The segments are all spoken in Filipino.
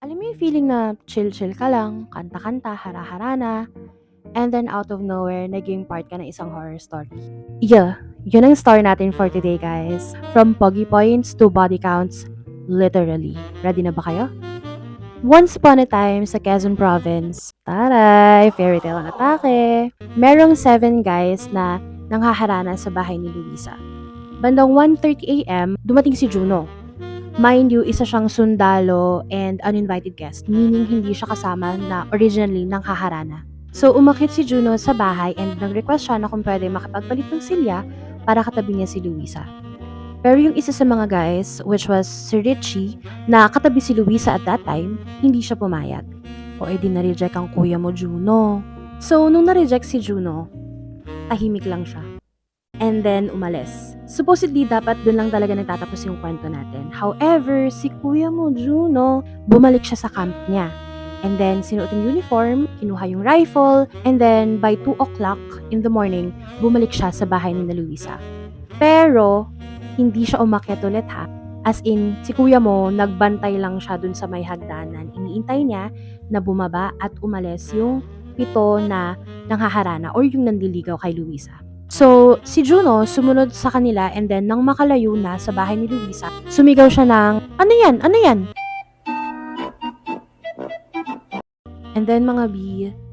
Alam mo yung feeling na chill-chill ka lang, kanta-kanta, hara-harana, and then out of nowhere, naging part ka ng isang horror story. Yeah, yun ang story natin for today, guys. From pogi points to body counts, literally. Ready na ba kayo? Once upon a time sa Quezon Province, taray, fairy tale ang atake. Merong seven guys na nanghaharana sa bahay ni Luisa. Bandang 1.30am, dumating si Juno. Mind you, isa siyang sundalo and uninvited guest, meaning hindi siya kasama na originally nang haharana. So, umakit si Juno sa bahay and nag-request siya na kung pwede makapagpalit ng silya para katabi niya si Luisa. Pero yung isa sa mga guys, which was si Richie, na katabi si Luisa at that time, hindi siya pumayag. O edi na-reject ang kuya mo, Juno. So, nung na-reject si Juno, tahimik lang siya. And then, umalis. Supposedly, dapat dun lang talaga nagtatapos yung kwento natin. However, si kuya mo, Juno, bumalik siya sa camp niya. And then, sinuot yung uniform, kinuha yung rifle, and then, by 2 o'clock in the morning, bumalik siya sa bahay ni na Luisa. Pero, hindi siya umakyat ulit ha. As in, si kuya mo, nagbantay lang siya dun sa may hagdanan. Iniintay niya na bumaba at umalis yung pito na nanghaharana or yung nandiligaw kay Luisa. So, si Juno sumunod sa kanila and then nang makalayo na sa bahay ni Luisa, sumigaw siya ng, ano yan? Ano yan? And then mga B,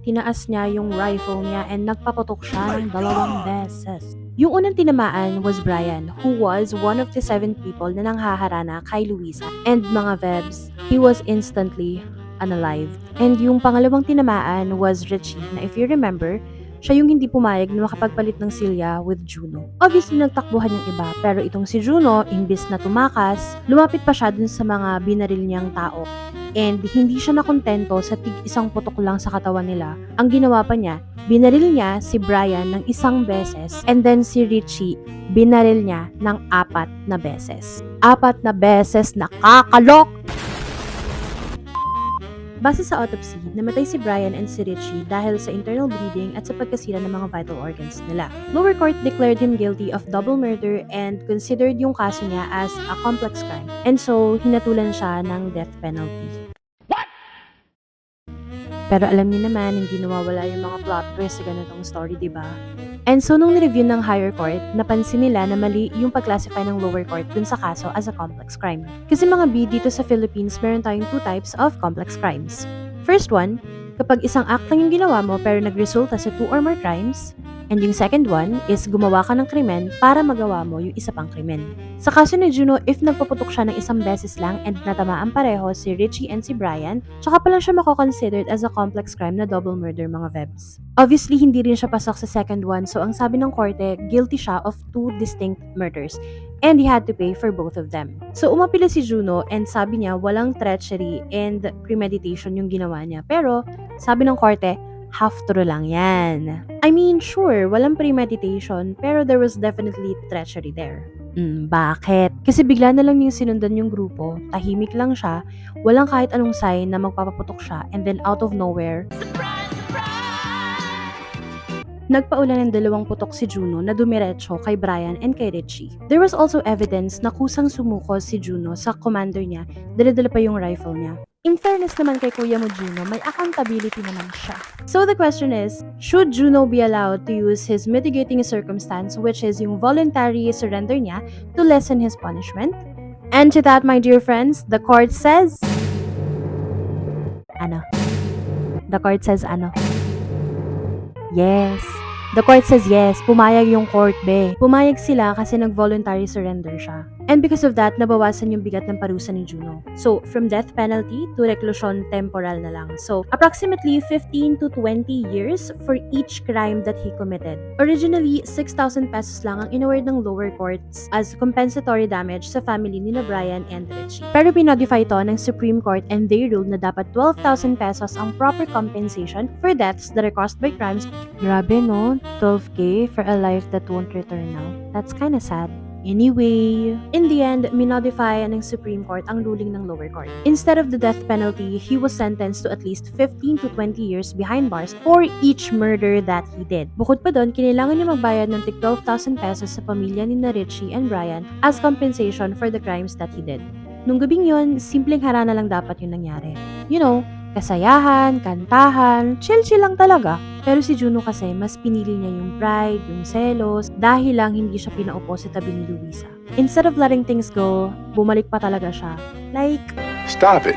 tinaas niya yung rifle niya and nagpaputok siya ng dalawang beses. Yung unang tinamaan was Brian, who was one of the seven people na nanghaharana kay Luisa. And mga Vebs, he was instantly unalive. And yung pangalawang tinamaan was Richie, na if you remember, siya yung hindi pumayag na makapagpalit ng silya with Juno. Obviously, nagtakbuhan yung iba, pero itong si Juno, imbis na tumakas, lumapit pa siya dun sa mga binaril niyang tao. And hindi siya nakontento sa tig isang putok lang sa katawan nila. Ang ginawa pa niya, binaril niya si Brian ng isang beses and then si Richie, binaril niya ng apat na beses. Apat na beses nakakalok! Base sa autopsy, namatay si Brian and si Richie dahil sa internal bleeding at sa pagkasira ng mga vital organs nila. Lower court declared him guilty of double murder and considered yung kaso niya as a complex crime. And so, hinatulan siya ng death penalty. Pero alam niyo naman, hindi nawawala yung mga plot twist sa ganitong story, di ba? And so, nung nireview ng higher court, napansin nila na mali yung pag-classify ng lower court dun sa kaso as a complex crime. Kasi mga B, dito sa Philippines, meron tayong two types of complex crimes. First one, kapag isang act lang yung ginawa mo pero nagresulta sa two or more crimes. And yung second one is gumawa ka ng krimen para magawa mo yung isa pang krimen. Sa kaso ni Juno, if nagpaputok siya ng isang beses lang and natamaan pareho si Richie and si Brian, tsaka pa lang siya mako-considered as a complex crime na double murder mga Vebs. Obviously, hindi rin siya pasok sa second one, so ang sabi ng korte, guilty siya of two distinct murders and he had to pay for both of them. So umapila si Juno and sabi niya walang treachery and premeditation yung ginawa niya. Pero sabi ng korte, half true lang yan. I mean, sure, walang premeditation, pero there was definitely treachery there. Mm, bakit? Kasi bigla na lang yung sinundan yung grupo, tahimik lang siya, walang kahit anong sign na magpapaputok siya, and then out of nowhere, Nagpaulan ng dalawang putok si Juno na dumiretso kay Brian and kay Richie. There was also evidence na kusang sumuko si Juno sa commander niya, dala-dala pa yung rifle niya. In fairness naman kay Kuya mo Juno, may accountability naman siya. So the question is, should Juno be allowed to use his mitigating circumstance which is yung voluntary surrender niya to lessen his punishment? And to that, my dear friends, the court says... Ano? The court says ano? Yes. The court says yes, pumayag yung court, be. Pumayag sila kasi nag-voluntary surrender siya. And because of that, nabawasan yung bigat ng parusa ni Juno. So, from death penalty to reclusion temporal na lang. So, approximately 15 to 20 years for each crime that he committed. Originally, 6,000 pesos lang ang inaward ng lower courts as compensatory damage sa family ni na Brian and Richie. Pero pinodify ito ng Supreme Court and they ruled na dapat 12,000 pesos ang proper compensation for deaths that are caused by crimes. Grabe no, 12k for a life that won't return now. That's kinda sad. Anyway, in the end, minodify ng Supreme Court ang ruling ng lower court. Instead of the death penalty, he was sentenced to at least 15 to 20 years behind bars for each murder that he did. Bukod pa doon, kinailangan niya magbayad ng tig 12,000 pesos sa pamilya ni Richie and Brian as compensation for the crimes that he did. Nung gabing yon, simpleng harana lang dapat yung nangyari. You know, kasayahan, kantahan, chill-chill lang talaga. Pero si Juno kasi, mas pinili niya yung pride, yung selos, dahil lang hindi siya pinaupo sa tabi ni Luisa. Instead of letting things go, bumalik pa talaga siya. Like, Stop it.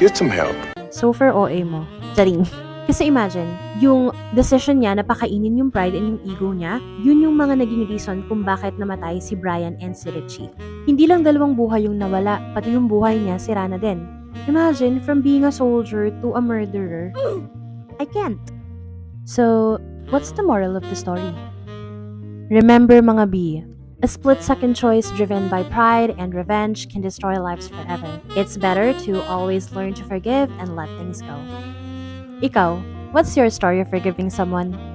Get some help. super OA mo. Charing. Kasi imagine, yung decision niya na pakainin yung pride and yung ego niya, yun yung mga naging reason kung bakit namatay si Brian and si Richie. Hindi lang dalawang buhay yung nawala, pati yung buhay niya sira na din. Imagine, from being a soldier to a murderer. I can't. So, what's the moral of the story? Remember mga B, a split-second choice driven by pride and revenge can destroy lives forever. It's better to always learn to forgive and let things go. Ikaw, what's your story of forgiving someone?